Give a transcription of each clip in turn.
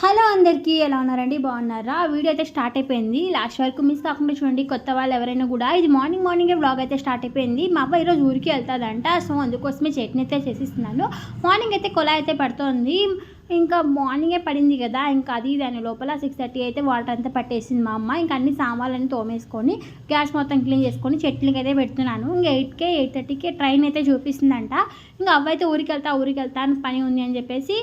Hello అందరికీ ఎలా ఉన్నారండి? బాగున్నారా? వీడియో అయితే స్టార్ట్ అయిపోయింది. లాస్ట్ వరకు మిస్ కాకుండా చూడండి. కొత్త వాళ్ళు ఎవరైనా కూడా ఇది మార్నింగ్ మార్నింగే వ్లాగ్ అయితే స్టార్ట్ అయిపోయింది. మా అబ్బాయి ఈరోజు ఊరికి వెళ్తాదంట. సో అందుకోసమే చట్నీ అయితే చేసిస్తున్నాను. మార్నింగ్ అయితే కొలా అయితే పడుతోంది. ఇంకా మార్నింగే పడింది కదా ఇంకా అది దాని లోపల సిక్స్ థర్టీ అయితే వాటర్ అంతా పట్టేసింది మా అమ్మ. ఇంకా అన్ని సామాన్లన్నీ తోమేసుకొని గ్యాస్ మొత్తం క్లీన్ చేసుకొని చట్నీకి అయితే పెడుతున్నాను. ఇంకా ఎయిట్కే ఎయిట్ థర్టీకే ట్రైన్ అయితే చూపిస్తుందంట. ఇంకా అవ్వైతే ఊరికి వెళ్తా ఊరికి వెళ్తా పని ఉంది అని చెప్పేసి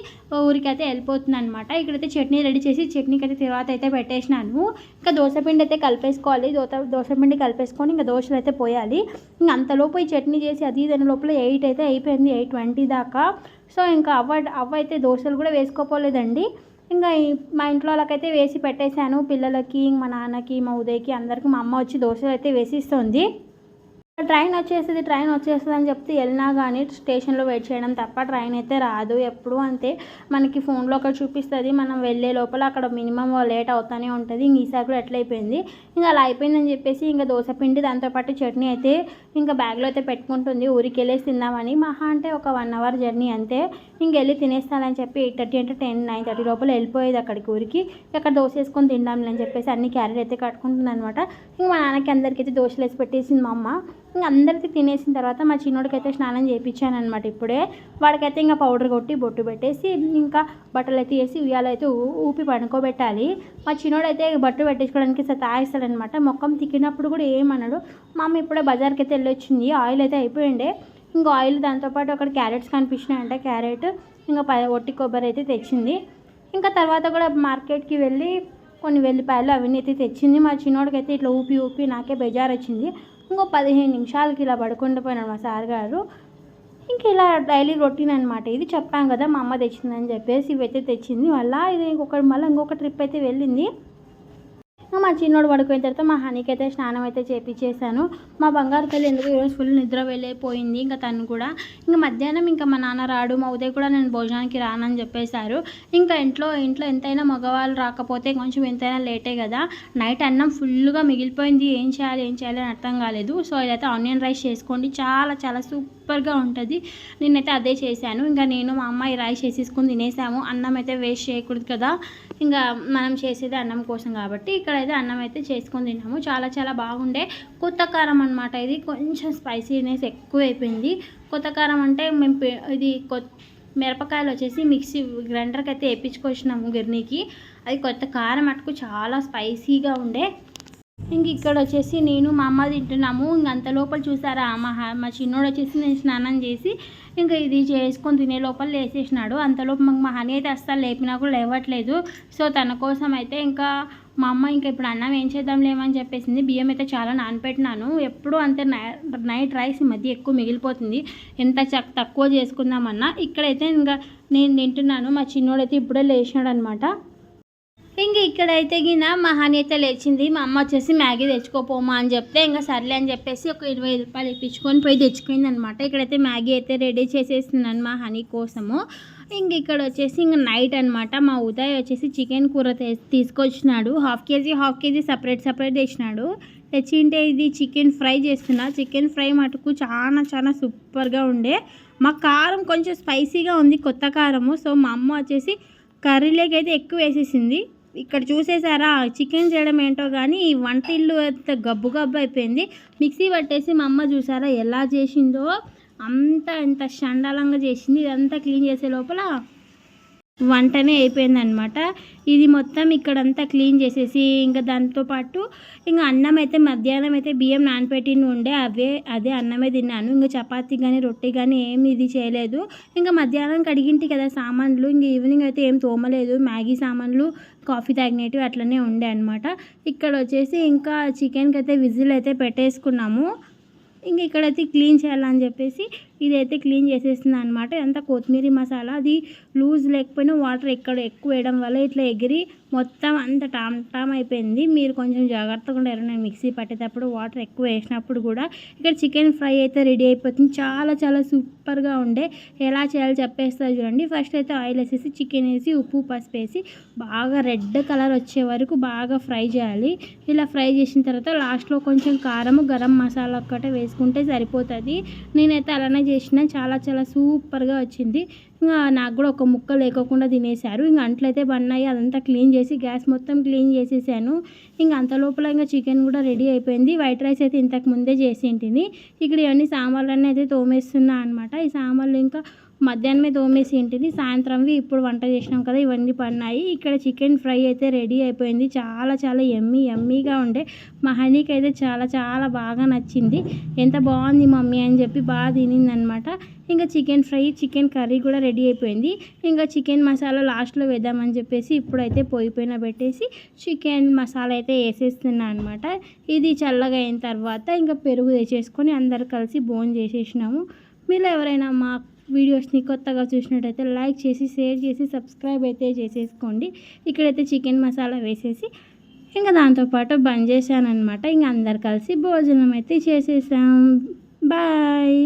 ఊరికి అయితే వెళ్ళిపోతుంది అనమాట ఇక్కడైతే చట్నీ రెడీ చేసి చట్నీకి అయితే తర్వాత అయితే పెట్టేసినాను. ఇంకా దోశపిండి అయితే కలిపేసుకోవాలి. దోత దోశపిండి కలిపేసుకొని ఇంకా దోశలు అయితే పోయాలి. ఇంకా అంతలోపు ఈ చట్నీ చేసి అది దాని లోపల ఎయిట్ అయితే అయిపోయింది ఎయిట్ ట్వంటీ దాకా. సో ఇంకా అవ్వ అవ్వ అయితే దోశలు కూడా వేసుకోపోలేదండి. ఇంకా మా ఇంట్లో వాళ్ళకైతే వేసి పెట్టేశాను. పిల్లలకి మా నాన్నకి మా ఉదయ్కి అందరికి మా అమ్మ వచ్చి దోశలు అయితే వేసిస్తుంది. ట్రైన్ వచ్చేస్తుంది ట్రైన్ వచ్చేస్తుంది అని చెప్తే వెళ్ళినా కానీ స్టేషన్లో వెయిట్ చేయడం తప్ప ట్రైన్ అయితే రాదు. ఎప్పుడు అంతే. మనకి ఫోన్లో ఒకటి చూపిస్తుంది మనం వెళ్ళే లోపల అక్కడ మినిమం లేట్ అవుతూనే ఉంటుంది. ఇంక ఈసారి కూడా ఎట్లా అయిపోయింది. ఇంకా అలా అయిపోయిందని చెప్పేసి ఇంకా దోశ పిండి దాంతోపాటు చట్నీ అయితే ఇంకా బ్యాగ్లో అయితే పెట్టుకుంటుంది. ఊరికి వెళ్ళేసి తిందామని మహా అంటే ఒక వన్ అవర్ జర్నీ అంతే. ఇంక వెళ్ళి తినేస్తానని చెప్పి ఎయిట్ థర్టీ అంటే టెన్ నైన్ థర్టీ లోపల వెళ్ళిపోయేది అక్కడికి ఊరికి. అక్కడ దోశ వేసుకొని తిందాంలే అని చెప్పేసి అన్ని క్యారెట్ అయితే కట్టుకుంటుంది అనమాట ఇంక మా నాన్నకి అందరికీ అయితే దోశలు వేసి పెట్టేసింది మా అమ్మ. ఇంకా అందరికీ తినేసిన తర్వాత మా చిన్నోడికి అయితే స్నానం చేయించాను అనమాట ఇప్పుడే. వాడికైతే ఇంకా పౌడర్ కొట్టి బొట్టు పెట్టేసి ఇంకా బట్టలు అయితే వేసి ఉయ్యాలైతే ఊ- ఊపి పడుకోబెట్టాలి. మా చిన్నోడైతే అయితే బట్టు పెట్టించుకోవడానికి తాగిస్తాడనమాట మొక్కం తిక్కినప్పుడు కూడా ఏమన్నాడు మా అమ్మ ఇప్పుడే బజార్కి అయితే వెళ్ళొచ్చింది. ఆయిల్ అయితే అయిపోయిండే. ఇంకా ఆయిల్ దాంతోపాటు అక్కడ క్యారెట్స్ కనిపించినాయంట. క్యారెట్ ఇంకా ఒట్టి కొబ్బరి అయితే తెచ్చింది. ఇంకా తర్వాత కూడా మార్కెట్కి వెళ్ళి కొన్ని వెల్లిపాయలు అవన్నీ అయితే తెచ్చింది. మా చిన్నోడికి అయితే ఇట్లా ఊపి ఊపి నాకే బెజార్ వచ్చింది ఇంకో పదిహేను నిమిషాలకి ఇలా పడుకుండిపోయినాడు మా సార్ గారు. ఇంక ఇలా డైలీ రొటీన్ అనమాట ఇది చెప్పాం కదా మా అమ్మ తెచ్చిందని చెప్పేసి ఇవైతే తెచ్చింది. మళ్ళీ ఇది ఇంకొకటి మళ్ళీ ఇంకొక ట్రిప్ అయితే వెళ్ళింది. మా చిన్నోడు పడుకున్న తర్వాత మా హనీకి అయితే స్నానం అయితే చేపించేశాను మా బంగారు తల్లి ఎందుకు ఈరోజు ఫుల్ నిద్ర వెళ్ళిపోయింది ఇంకా తను కూడా. ఇంకా మధ్యాహ్నం ఇంకా మా నాన్న రాడు మా ఉదయ్ కూడా నేను భోజనానికి రానని చెప్పేశారు. ఇంకా ఇంట్లో ఇంట్లో ఎంతైనా మగవాళ్ళు రాకపోతే కొంచెం ఎంతైనా లేటే కదా. నైట్ అన్నం ఫుల్గా మిగిలిపోయింది ఏం చేయాలి ఏం చేయాలి అని అర్థం కాలేదు. సో ఇదైతే ఆనియన్ రైస్ చేసుకోండి చాలా చాలా సూపర్గా ఉంటుంది. నేనైతే అదే చేశాను. ఇంకా నేను మా అమ్మాయి రైస్ చేసేసుకుని తినేసాము. అన్నం అయితే వేస్ట్ చేయకూడదు కదా. ఇంకా మనం చేసేది అన్నం కోసం కాబట్టి ఇక్కడ అయితే అన్నం అయితే చేసుకొని తిన్నాము. చాలా చాలా బాగుండే. కొత్త కారం అనమాట ఇది. కొంచెం స్పైసీనెస్ ఎక్కువ అయిపోయింది కొత్త కారం అంటే మేము ఇది కొత్త మిరపకాయలు వచ్చేసి మిక్సీ గ్రైండర్కి అయితే వేయించుకొచ్చినాము గిర్నీకి. అది కొత్త కారం మటుకు చాలా స్పైసీగా ఉండే. ఇంక ఇక్కడ వచ్చేసి నేను మా అమ్మ తింటున్నాము. ఇంక అంత లోపల చూసారా? మా మా చిన్నోడు వచ్చేసి నేను స్నానం చేసి ఇంకా ఇది చేసుకొని తినే లోపల లేచేసినాడు అంతలోపు మాకు మా హనీ అయితే అస్సలు లేపినా కూడా లేవట్లేదు. సో తన కోసం అయితే ఇంకా మా అమ్మ ఇంకా ఇప్పుడు అన్నం ఏం చేద్దాం లేమని చెప్పేసింది. బియ్యం అయితే చాలా నానపెట్టినాను. ఎప్పుడు అంతే నై- నైట్ రైస్ ఈ మధ్య ఎక్కువ మిగిలిపోతుంది. ఎంత తక్కువ చేసుకుందామన్నా. ఇక్కడైతే ఇంకా నేను తింటున్నాను. మా చిన్నోడైతే ఇప్పుడే లేచినాడు అనమాట ఇంక ఇక్కడైతే గిన మా హనీ అయితే లేచింది. మా అమ్మ వచ్చేసి మ్యాగీ తెచ్చుకోపోమా అని చెప్తే ఇంకా సర్లే అని చెప్పేసి ఒక ఇరవై రూపాయలు ఇప్పించుకొని పోయి తెచ్చుకుంది అనమాట ఇక్కడైతే మ్యాగీ అయితే రెడీ చేసేస్తున్నాను మా హనీ కోసము. ఇంక ఇక్కడ వచ్చేసి ఇంక నైట్ అనమాట మా ఉదయ్ వచ్చేసి చికెన్ కూర తీసుకొచ్చినాడు. Half K G half K G separate separate తెచ్చినాడు. తెచ్చింటే ఇది చికెన్ ఫ్రై చేస్తున్నా. చికెన్ ఫ్రై మటుకు చాలా చాలా సూపర్గా ఉండే. మా కారం కొంచెం స్పైసీగా ఉంది కొత్త కారము. సో మా అమ్మ వచ్చేసి కర్రీలోకి అయితే ఎక్కువ వేసేసింది. ఇక్కడ చూసేసారా? చికెన్ చేయడం ఏంటో కానీ ఈ వంట ఇల్లు అయితే గబ్బు గబ్బు అయిపోయింది. మిక్సీ పట్టేసి మా అమ్మ చూసారా ఎలా చేసిందో? అంత ఎంత చండాలంగా చేసింది. ఇదంతా క్లీన్ చేసే లోపల వంటనే అయిపోయిందనమాట ఇది మొత్తం ఇక్కడంతా క్లీన్ చేసేసి ఇంకా దాంతోపాటు ఇంకా అన్నం అయితే మధ్యాహ్నం అయితే బియ్యం నానపెట్టిన ఉండే అవే అదే అన్నమే తిన్నాను. ఇంకా చపాతీ కానీ రొట్టె కానీ ఏమి ఇది చేయలేదు. ఇంకా మధ్యాహ్నం కడిగింటి కదా సామాన్లు ఇంకా ఈవినింగ్ అయితే ఏం తోమలేదు. మ్యాగీ సామాన్లు కాఫీ తాగినట్టు అట్లనే ఉండే అనమాట ఇక్కడ వచ్చేసి ఇంకా చికెన్కి అయితే విజిల్ అయితే పెట్టేసుకున్నాము. ఇంక ఇక్కడైతే క్లీన్ చేయాలని చెప్పేసి ఇదైతే క్లీన్ చేసేస్తుంది అనమాట ఇదంతా కొత్తిమీర మసాలా అది లూజ్ లేకపోయినా వాటర్ ఎక్కడ ఎక్కువ వేయడం వల్ల ఇట్లా ఎగిరి మొత్తం అంత టామ్ టామ్ అయిపోయింది. మీరు కొంచెం జాగ్రత్తగా ఉండారు నేను మిక్సీ పట్టేటప్పుడు వాటర్ ఎక్కువ వేసినప్పుడు కూడా ఇక్కడ చికెన్ ఫ్రై అయితే రెడీ అయిపోతుంది. చాలా చాలా సూపర్గా ఉండే. ఎలా చేయాలో చెప్పేస్తారు చూడండి. ఫస్ట్ అయితే ఆయిల్ వేసేసి చికెన్ వేసి ఉప్పు పసుపు వేసి బాగా రెడ్ కలర్ వచ్చే వరకు బాగా ఫ్రై చేయాలి. ఇలా ఫ్రై చేసిన తర్వాత లాస్ట్లో కొంచెం కారం గరం మసాలా ఒక్కటే వేసుకుంటే సరిపోతుంది. నేనైతే అలానే చేసిన చాలా చాలా సూపర్గా వచ్చింది. ఇంకా నాకు కూడా ఒక ముక్క లేకోకుండా తినేశారు. ఇంకా అంట్లయితే బన్నాయి అదంతా క్లీన్ చేసి గ్యాస్ మొత్తం క్లీన్ చేసేసాను. ఇంకా అంత లోపల ఇంకా చికెన్ కూడా రెడీ అయిపోయింది. వైట్ రైస్ అయితే ఇంతకు ముందే చేసింటిని. ఇక్కడ ఇవన్నీ సాంబార్లన్నీ అయితే తోమేస్తున్నా అనమాట ఈ సాంబార్లు ఇంకా మధ్యాహ్నమే తోమేసి ఇంటిది సాయంత్రంవి ఇప్పుడు వంట చేసినాం కదా ఇవన్నీ పడినాయి. ఇక్కడ చికెన్ ఫ్రై అయితే రెడీ అయిపోయింది. చాలా చాలా ఎమ్మీ ఎమ్మీగా ఉండే. మా హనీకి అయితే చాలా చాలా బాగా నచ్చింది. ఎంత బాగుంది మమ్మీ అని చెప్పి బాగా తినిందనమాట. ఇంకా చికెన్ ఫ్రై చికెన్ కర్రీ కూడా రెడీ అయిపోయింది. ఇంకా చికెన్ మసాలా లాస్ట్లో వేద్దామని చెప్పేసి ఇప్పుడైతే పొయ్యి పైన పెట్టేసి చికెన్ మసాలా అయితే వేసేస్తున్నా అనమాట. ఇది చల్లగా అయిన తర్వాత ఇంకా పెరుగు తెచ్చేసుకొని అందరు కలిసి బోన్ చేసేసినాము మీరు ఎవరైనా మా వీడియోస్ని కొత్తగా చూసినట్టయితే లైక్ చేసి షేర్ చేసి సబ్స్క్రైబ్ అయితే చేసేసుకోండి. ఇక్కడైతే చికెన్ మసాలా వేసేసి ఇంకా దాంతోపాటు బంద్ చేశాను అనమాట ఇంకా అందరు కలిసి భోజనం అయితే చేసేసాం. బాయ్.